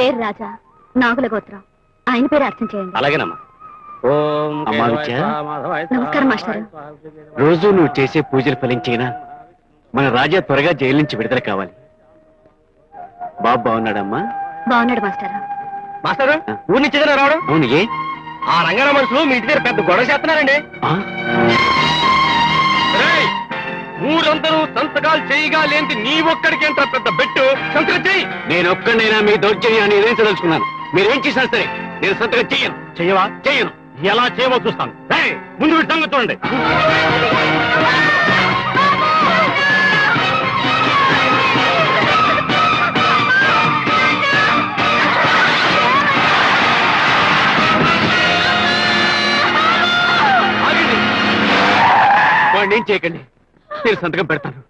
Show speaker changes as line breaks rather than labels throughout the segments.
పేరు రాజా నాగుల గోత్రం ఆయన పేరు అర్థం చేయండి.
అలాగేనమ్మా. ఓం
అమ్మా విద్య.
నమస్కారం, మాస్టారు.
రోజు నువ్వు చేసే పూజలు ఫలించేనా? మన రాజా త్వరగా జైలు నుంచి విడుదల కావాలి. బాబు బాగున్నాడమ్మా?
బాగున్నాడు మాస్టర్.
మాస్టర్ ఊరి నుంచి రావడం?
అవును ఏ?
ఆ రంగారావు మనుషులు మీ ఇంటి దగ్గర పెద్ద గొడవ చేస్తున్నారండి. ఊరందరూ సంతకాలు చేయగా లేని నీ ఒక్కడికి ఎంత పెద్ద బెట్టు? సంతకం చెయ్యి.
నేను ఒక్కడైనా మీ దౌర్జన్యాన్ని ఎదిరించదలుచుకున్నాను. మీరేం చేసినా సరే నేను సంతకం చెయ్యను.
చెయ్యవా?
చెయ్యను.
ఎలా చేయవో చూస్తాను. ముందు సంగతి చూడండి.
పేరు సంతకం పెడతాను.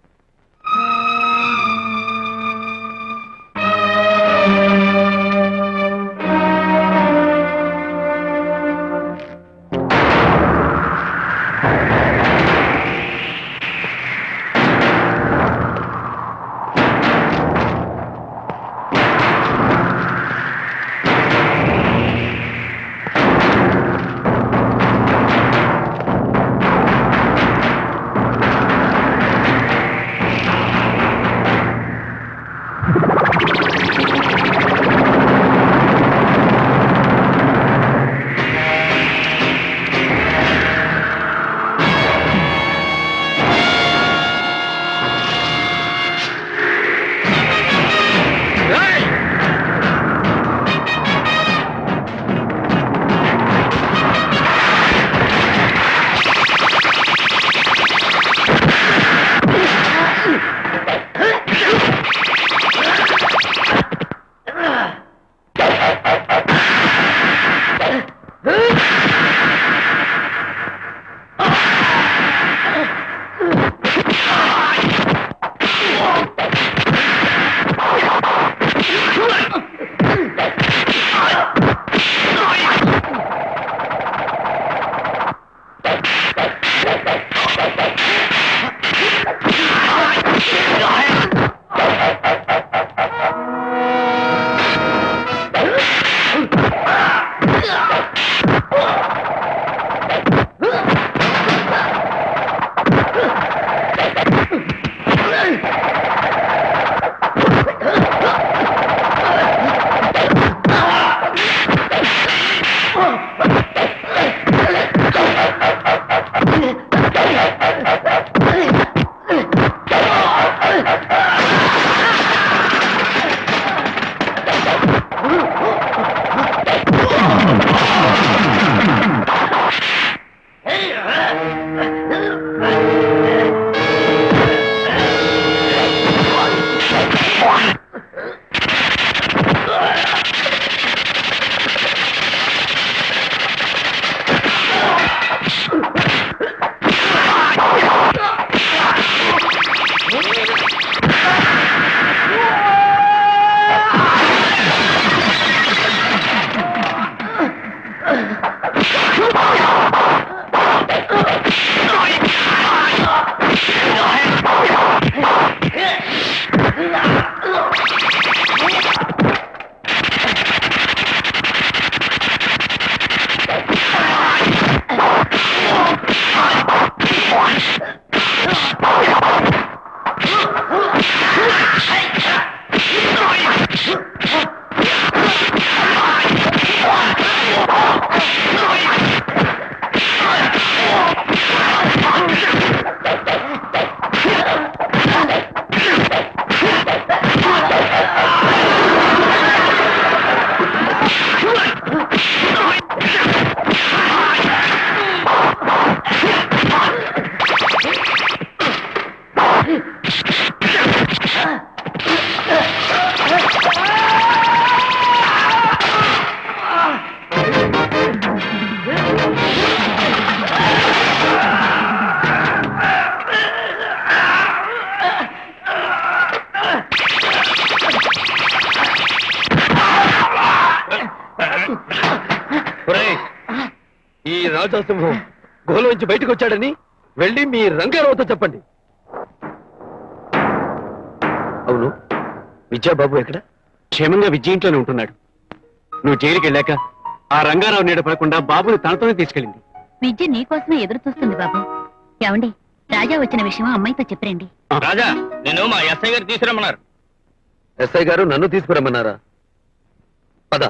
Come on. రాజాసింహం గుహలోంచి బయటకు వచ్చాడని వెళ్ళి మీ రంగారావుతో చెప్పండి. అవును విద్యాబాబు ఎక్కడ? క్షేమంగా విద్య ఇంట్లోనే ఉంటున్నాడు. నువ్వు జైలుకి వెళ్ళాక ఆ రంగారావు నీడ పడకుండా బాబుని తనతోనే తీసుకెళ్ళింది.
విద్య నీకోసమే ఎదురు చూస్తుంది బాబు. ఏమండి రాజా వచ్చిన విషయం అమ్మాయితో చెప్పరండి.
రాజా నేను మా ఎస్ఐ గారు తీసుకురమ్మన్నారు.
ఎస్ఐ గారు నన్ను తీసుకురమ్మన్నారా? పద.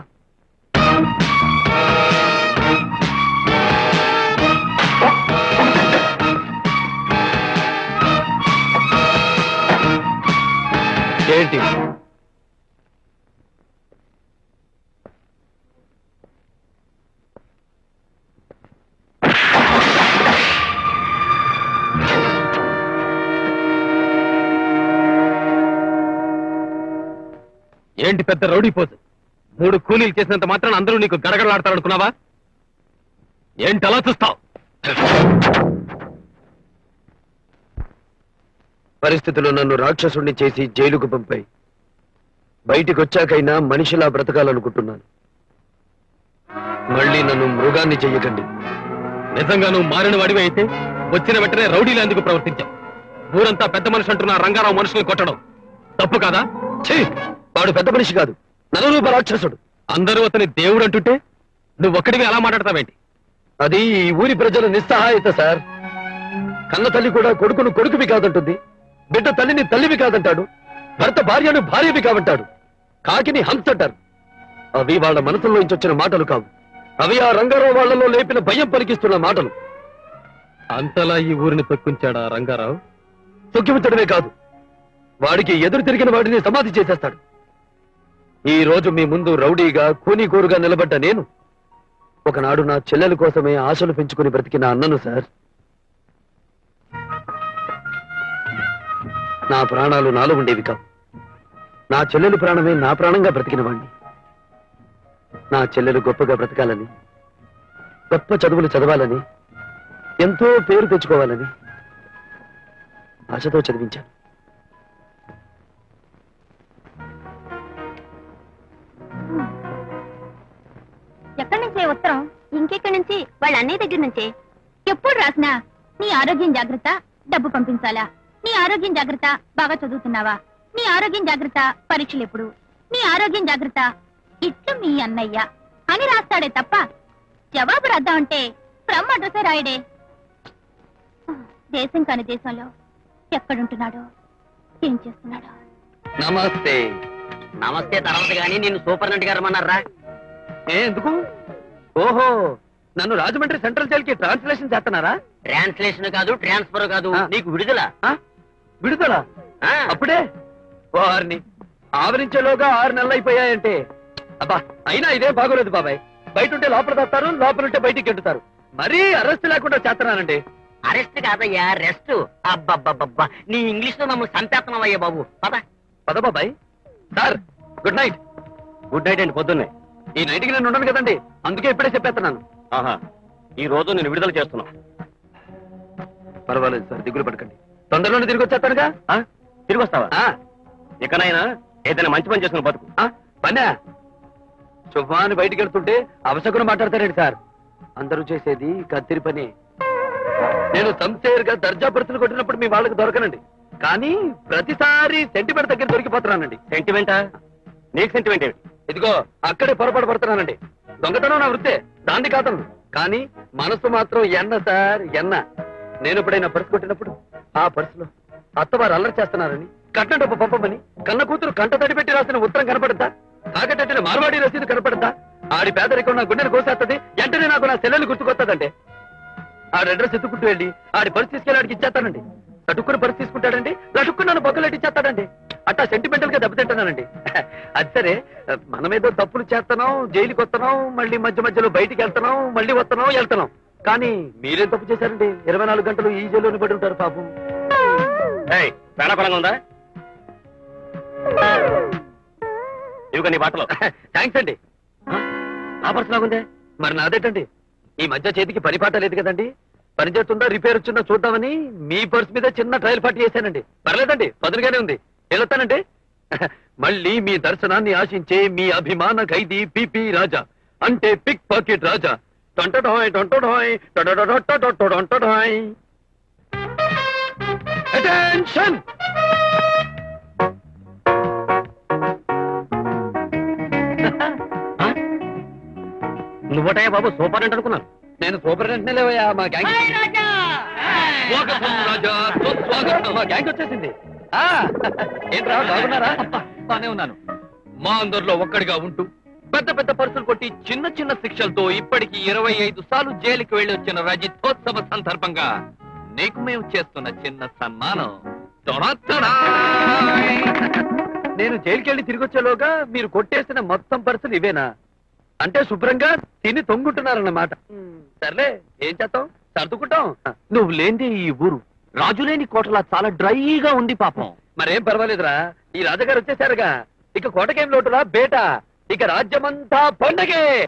ఏంటి?
ఏంటి పెద్ద రౌడీ పోజు? మూడు కూలీలు చేసినంత మాత్రం అందరూ నీకు గడగడలాడతారనుకున్నావా? ఏంటి అలా చూస్తావు?
పరిస్థితులు నన్ను రాక్షసుణ్ణి చేసి జైలుకు పంపాయి. బయటికి వచ్చాకైనా మనిషిలా బ్రతకాలనుకుంటున్నాను. మళ్ళీ నన్ను మృగాన్ని చెయ్యకండి.
నిజంగా నువ్వు మారిన వాడివి అయితే వచ్చిన వెంటనే రౌడీలు ఎందుకు ప్రవర్తించావు? ఊరంతా పెద్ద మనిషి అంటున్న రంగారావు మనుషులు కొట్టడం తప్పు కాదా?
ఛీ! వాడు పెద్ద మనిషి కాదు. నలరూప రాక్షసుడు.
అందరూ అతని దేవుడు అంటుంటే నువ్వు ఒక్కడివి అలా మాట్లాడతావేంటి?
అది ఈ ఊరి ప్రజల నిస్సహాయత సార్. కన్న తల్లి కూడా కొడుకును కొడుకువి కాదంటుంది. బిడ్డ తల్లిని తల్లివి కాదంటాడు భర్త భార్యను భార్యవి కావంటాడు. కాకిని హంస అంటారు. అవి వాళ్ళ మనసులోంచి వచ్చిన మాటలు కావు. అవి ఆ రంగారావు వాళ్ళలో లేపిన భయం పలికిస్తున్న మాటలు.
అంతలా ఈ ఊరిని తొక్కించాడా రంగారావు?
తొక్కిముచ్చడమే కాదు. వాడికి ఎదురు తిరిగిన వాడిని సమాధి చేసేస్తాడు. ఈ రోజు మీ ముందు రౌడీగా కూనీకోరుగా నిలబడ్డ నేను. ఒకనాడు నా చెల్లెల కోసమే ఆశలు పెంచుకుని బ్రతికిన అన్నను సార్. నా ప్రాణాలు నాలో ఉండేవి కావు. నా చెల్లెలు ప్రాణమే నా ప్రాణంగా బ్రతికిన వాణ్ణి నా చెల్లెలు గొప్పగా బ్రతకాలని గొప్ప చదువులు చదవాలని ఎంతో పేరు తెచ్చుకోవాలని ఆశతో చదివించాను.
ఎక్కడి నుంచే ఉత్తరం? ఇంకెక్కడి నుంచి? వాళ్ళ అన్నయ్య దగ్గర నుంచే? ఎప్పుడు రాసినా నీ ఆరోగ్యం జాగ్రత్త డబ్బు పంపించాలా? నీ ఆరోగ్యం జాగ్రత్త బాగా చదువుతున్నావా? నీ ఆరోగ్యం జాగ్రత్త పరీక్షలు ఎప్పుడు? నీ ఆరోగ్యం జాగ్రత్త. ఇట్లు మీ అన్నయ్య. అని రాస్తాడే తప్ప జవాబు రాద్దామంటే ఫ్రమ్ అడ్రసే రాయడే. దేశం కాని దేశంలో ఎక్కడుంటున్నాడో ఏం చేస్తున్నాడో.
నమస్తే.
నమస్తే తర్వాత గాని నిన్ను సూపర్ నటి గారు
ఏ ఎందుకు? ఓహో నన్ను రాజమండ్రి సెంట్రల్ జైల్కి ట్రాన్స్లేషన్ చేస్తున్నారా?
ట్రాన్స్లేషన్ కాదు ట్రాన్స్ఫర్ కాదు. నీకు విడుదల?
విడుదల. అప్పుడే? వారిని ఆవరించేలోగా ఆరు నెలలు అయిపోయాయంటే అబ్బా అయినా ఇదేం బాగోలేదు బాబాయ్. బయట ఉంటే లోపల తస్తారు లోపల ఉంటే బయటికి గెంటుతారు. మరీ అరెస్ట్ లేకుండా చేస్తున్నానండి.
అరెస్ట్ కాదయ్యా రెస్ట్. అబ్బబ్బబ్బబ్బా నీ ఇంగ్లీష్లో మమ్మల్ని చంపేస్తున్నావయ్యా బాబు. పద.
పద బాబాయ్. Sir good night.
Good night అండి పొద్దున్నే.
ఈ నైట్కి నేను ఉండను కదండి. అందుకే ఇప్పుడే చెప్పేస్తున్నాను.
ఆహా ఈ రోజు నేను విడుదల చేస్తున్నా
పర్వాలేదు సార్ దిగులు పడకండి. తొందరలోనే తిరిగి వచ్చేస్తానుగా?
ఆ? తిరిగి వస్తావా?
ఆ,
ఇకనైనా ఏదైనా మంచి పని చేసుకుని బతుకు.
ఆ, పన్నా. శుభాన్ని బయటికి వెళ్తుంటే అవసరం మాట్లాడతారండి సార్. అందరూ చేసేది కత్తిరి పని. నేను సంసేర్గా దర్జా పరిస్థితులు కొట్టినప్పుడు మీ వాళ్ళకి దొరకనండి. కానీ ప్రతిసారి సెంటిమెంట్ దగ్గర దొరికిపోతున్నానండి.
సెంటిమెంటా నీకు సెంటిమెంట్ ఏమిటి?
ఇదిగో అక్కడే పొరపాటు పడుతున్నానండి. దొంగతనం నా వృత్తే దాన్ని కాదను కానీ మనసు మాత్రం ఎన్న సార్ ఎన్న. నేను ఎప్పుడైనా పర్సు కొట్టినప్పుడు ఆ పర్సులో అత్తవారు అల్లరి చేస్తున్నారని కట్న డబ్బు పంపమని కన్న కూతురు కంట తడి పెట్టి రాసిన ఉత్తరం కనపడద్దా? తాకట్టెట్టిన మార్వాడి రసీదు కనపడద్దా? ఆడి పేదరికం నా గుండెను కోసేస్తుంది వెంటనే నాకు నా సెల్లెలు గుర్తుకొస్తుందండి ఆడి అడ్రస్ ఎత్తుకుంటూ వెళ్ళి ఆడి పరిస్థితి తీసుకెళ్ళి ఆడికి ఇచ్చేస్తానండి. లటుక్కుని పర్సు తీసుకుంటాడండి లటుక్కుని నన్ను బొక్కలెట్టి ఇచ్చేస్తాడండి అట్టా సెంటిమెంటల్గా దెబ్బతింటున్నానండి. అది సరే మనమేదో తప్పులు చేస్తున్నాం జైలుకి వస్తున్నాం మళ్ళీ మధ్య మధ్యలో బయటికి వెళ్తున్నాం మళ్ళీ వస్తున్నాం వెళ్తున్నాం. కానీ మీరేం తప్పు చేశారండి? ఇరవై నాలుగు గంటలు ఈ జైల్లోని పడి ఉంటారు పాపం.
ప్రాణపరంగా ఉందా? ఇవిగో నీ బాటలో.
థ్యాంక్స్ అండి. ఆ, నా పర్సు లాగుందే. మరి నాదేటండి? ఈ మధ్య చేతికి పని పాట లేదు కదండి. పని చేస్తుందా రిపేర్ వచ్చిందా చూద్దామని మీ పర్స్ మీద చిన్న ట్రయల్ పార్టీ చేశానండి. పర్లేదండి పదులుగానే ఉంది. వెళ్తానండి మళ్ళీ మీ దర్శనాన్ని ఆశించే మీ అభిమాన ఖైదీ పిపి రాజా అంటే పిక్ పాకెట్ రాజా. టొంటడోయ్ టొంటడోయ్ టొడొడొడొట్టొడొట్టొడొంటొడోయ్. Attention! ఆ?
నువ్వటయ్యా బాబు సూపర్ అంటే అనుకున్నాను
నేను సూపరింటెండెంట్ లేవయ్యా మా గ్యాంగ్ స్వాగతం రాజా మా గ్యాంగ్ వచ్చేసింది ఆ ఏంట్రా బాగున్నారా
బానే ఉన్నాను మా అందరిలో ఒక్కడిగా ఉంటూ పెద్ద పెద్ద పరుసులు కొట్టి చిన్న చిన్న శిక్షలతో ఇప్పటికి ఇరవై ఐదు సార్లు జైలుకి వెళ్ళి వచ్చిన రజితోత్సవ సందర్భంగా నీకు మేము చేస్తున్న చిన్న సన్మానం.
నేను జైలుకి వెళ్ళి తిరిగి వచ్చేలోగా మీరు కొట్టేసిన మొత్తం పర్సన్ ఇవేనా? అంటే శుభ్రంగా తిని తొంగుంటున్నారన్నమాట. సర్లే ఏం చేస్తాం? సర్దుకుంటాం.
నువ్వు లేందే ఈ ఊరు. రాజు లేని కోటలా చాలా డ్రైగా ఉంది పాపం.
మరేం పర్వాలేదురా. ఈ రాజగారు వచ్చేసారుగా. ఇక కోటకేం లోటురా? బేటా. ఇక రాజ్యమంతా పండగే!